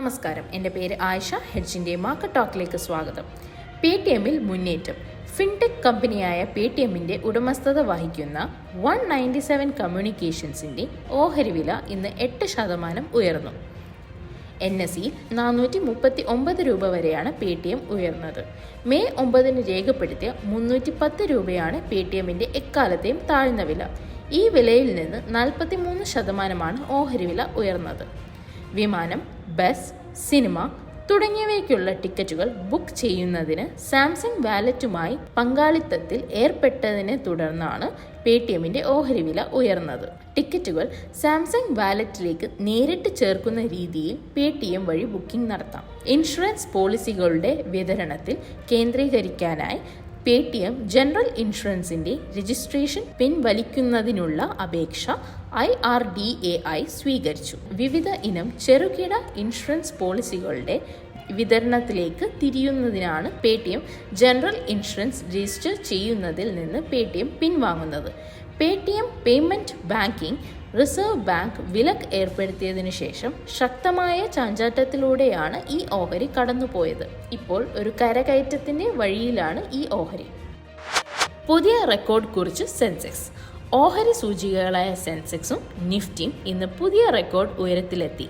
നമസ്കാരം. എന്റെ പേര് ആയിഷ. ഹെഡ്ജിന്റെ മാർക്കറ്റ് ടോക്കിലേക്ക് സ്വാഗതം. പേ ടി എമ്മിൽ മുന്നേറ്റം. ഫിൻടെക് കമ്പനിയായ പേ ടി എമ്മിന്റെ ഉടമസ്ഥത വഹിക്കുന്ന വൺ നയന്റി സെവൻ കമ്മ്യൂണിക്കേഷൻസിന്റെ ഓഹരി വില ഇന്ന് എട്ട് ശതമാനം ഉയർന്നു. എൻ എസ് ഇ നാനൂറ്റി മുപ്പത്തി ഒമ്പത് രൂപ വരെയാണ് പേ ടി എം ഉയർന്നത്. മെയ് ഒമ്പതിന് രേഖപ്പെടുത്തിയ മുന്നൂറ്റി പത്ത് രൂപയാണ് പേ ടി എമ്മിന്റെ എക്കാലത്തെയും താഴ്ന്ന വില. ഈ വിലയിൽ നിന്ന് നാൽപ്പത്തി മൂന്ന് ശതമാനമാണ് ഓഹരി വില ഉയർന്നത്. വിമാനം ബസ് സിനിമ തുടങ്ങിയവയ്ക്കുള്ള ടിക്കറ്റുകൾ ബുക്ക് ചെയ്യുന്നതിന് സാംസങ് വാലറ്റുമായി പങ്കാളിത്തത്തിൽ ഏർപ്പെട്ടതിനെ തുടർന്നാണ് പേ ടി എമ്മിന്റെ ഓഹരി വില ഉയർന്നത്. ടിക്കറ്റുകൾ സാംസങ് വാലറ്റിലേക്ക് നേരിട്ട് ചേർക്കുന്ന രീതിയിൽ പേ ടി എം വഴി ബുക്കിംഗ് നടത്താം. ഇൻഷുറൻസ് പോളിസികളുടെ വിതരണത്തിൽ കേന്ദ്രീകരിക്കാനായി പേ ടി എം ജനറൽ ഇൻഷുറൻസിന്റെ രജിസ്ട്രേഷൻ പിൻവലിക്കുന്നതിനുള്ള അപേക്ഷ I R D A I സ്വീകരിച്ചു. വിവിധ ഇനം ചെറുകിട ഇൻഷുറൻസ് പോളിസികളുടെ വിതരണത്തിലേക്ക് തിരിയുന്നതിനാണ് Paytm general insurance register ചെയ്യുന്നതിൽ നിന്ന് Paytm പിൻവാങ്ങുന്നത്. Paytm payment banking Reserve Bank വിലക്ക് ഏർപ്പെടുത്തിയതിനു ശേഷം ശക്തമായ ചാഞ്ചാട്ടത്തിലൂടെയാണ് ഈ ഓഹരി കടന്നുപോയത്. ഇപ്പോൾ ഒരു കരകയറ്റത്തിന്റെ വഴിയിലാണ് ഈ ഓഹരി. പുതിയ റെക്കോർഡ് കുറിച്ച് സെൻസെക്സ്. ഓഹരി സൂചികകളായ സെൻസെക്സും നിഫ്റ്റിയും ഇന്ന് പുതിയ റെക്കോർഡ് ഉയരത്തിലെത്തി.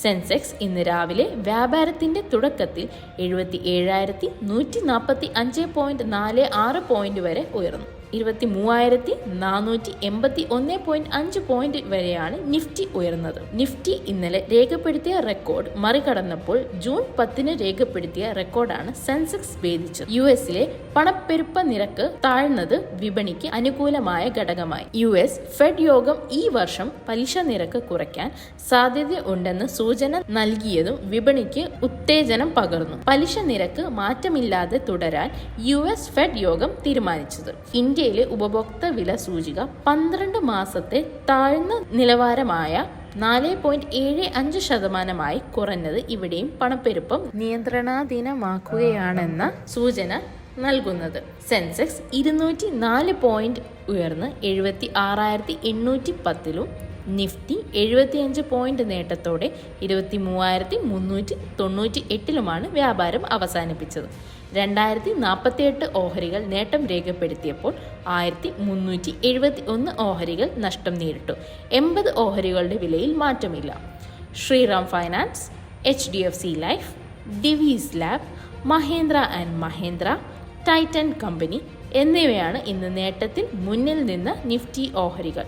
സെൻസെക്സ് ഇന്ന് രാവിലെ വ്യാപാരത്തിന്റെ തുടക്കത്തിൽ എഴുപത്തി ഏഴായിരത്തി നൂറ്റി നാൽപ്പത്തി അഞ്ച് പോയിന്റ് നാല് ആറ് പോയിന്റ് വരെ ഉയർന്നു. ഇരുപത്തി മൂവായിരത്തി നാനൂറ്റി എൺപത്തി ഒന്ന് പോയിന്റ് അഞ്ച് പോയിന്റ് വരെയാണ് നിഫ്റ്റി ഉയർന്നത്. നിഫ്റ്റി ഇന്നലെ രേഖപ്പെടുത്തിയ റെക്കോർഡ് മറികടന്നപ്പോൾ ജൂൺ പത്തിന് രേഖപ്പെടുത്തിയ റെക്കോർഡാണ് സെൻസെക്സ് ഭേദിച്ചത്. യു എസിലെ പണപ്പെരുപ്പ നിരക്ക് താഴ്ന്നത് വിപണിക്ക് അനുകൂലമായ ഘടകമായി. യു എസ് ഫെഡ് യോഗം ഈ വർഷം പലിശ നിരക്ക് കുറയ്ക്കാൻ സാധ്യത ഉണ്ടെന്ന് സൂചന നൽകിയതും വിപണിക്ക് ഉത്തേജനം പകർന്നു. പലിശ നിരക്ക് മാറ്റമില്ലാതെ തുടരാൻ യു എസ് ഫെഡ് യോഗം തീരുമാനിച്ചത്. ഇന്ത്യയിലെ ഉപഭോക്തൃ വില സൂചിക പന്ത്രണ്ട് മാസത്തെ താഴ്ന്ന നിലവാരമായ നാല് പോയിന്റ് ഏഴ് അഞ്ച് ശതമാനമായി കുറഞ്ഞത് ഇവിടെയും പണപ്പെരുപ്പം നിയന്ത്രണാധീനമാക്കുകയാണെന്ന സൂചന നൽകുന്നത്. സെൻസെക്സ് ഇരുന്നൂറ്റി നാല് പോയിന്റ് ഉയർന്ന് എഴുപത്തി ആറായിരത്തി എണ്ണൂറ്റി പത്തിലും നിഫ്റ്റി എഴുപത്തിയഞ്ച് പോയിന്റ് നേട്ടത്തോടെ ഇരുപത്തി മൂവായിരത്തി മുന്നൂറ്റി തൊണ്ണൂറ്റി എട്ടിലുമാണ് വ്യാപാരം അവസാനിപ്പിച്ചത്. രണ്ടായിരത്തി നാൽപ്പത്തി എട്ട് ഓഹരികൾ നേട്ടം രേഖപ്പെടുത്തിയപ്പോൾ ആയിരത്തി മുന്നൂറ്റി എഴുപത്തി ഒന്ന് ഓഹരികൾ നഷ്ടം നേരിട്ടു. എൺപത് ഓഹരികളുടെ വിലയിൽ മാറ്റമില്ല. Shriram Finance H D F C Life Divi's lab Mahindra and Mahindra Titan company എന്നിവയാണ് ഇന്ന് നേട്ടത്തിൽ മുന്നിൽ നിന്ന് നിഫ്റ്റി ഓഹരികൾ.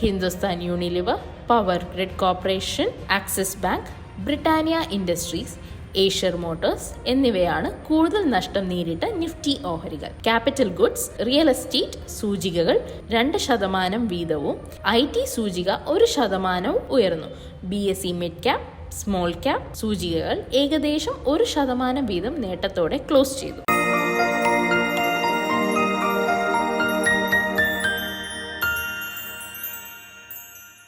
Hindustan Unilever Power Grid Corporation Axis Bank Britannia Industries Eicher Motors എന്നിവയാണ് കൂടുതൽ നഷ്ടം നേരിട്ട നിഫ്റ്റി ഓഹരികൾ. ക്യാപിറ്റൽ ഗുഡ്സ് റിയൽ എസ്റ്റേറ്റ് സൂചികകൾ രണ്ട് ശതമാനം വീതവും ഐ ടി സൂചിക ഒരു ശതമാനവും ഉയർന്നു. B S E mid cap small cap സൂചികകൾ ഏകദേശം ഒരു ശതമാനം വീതം നേട്ടത്തോടെ ക്ലോസ് ചെയ്തു.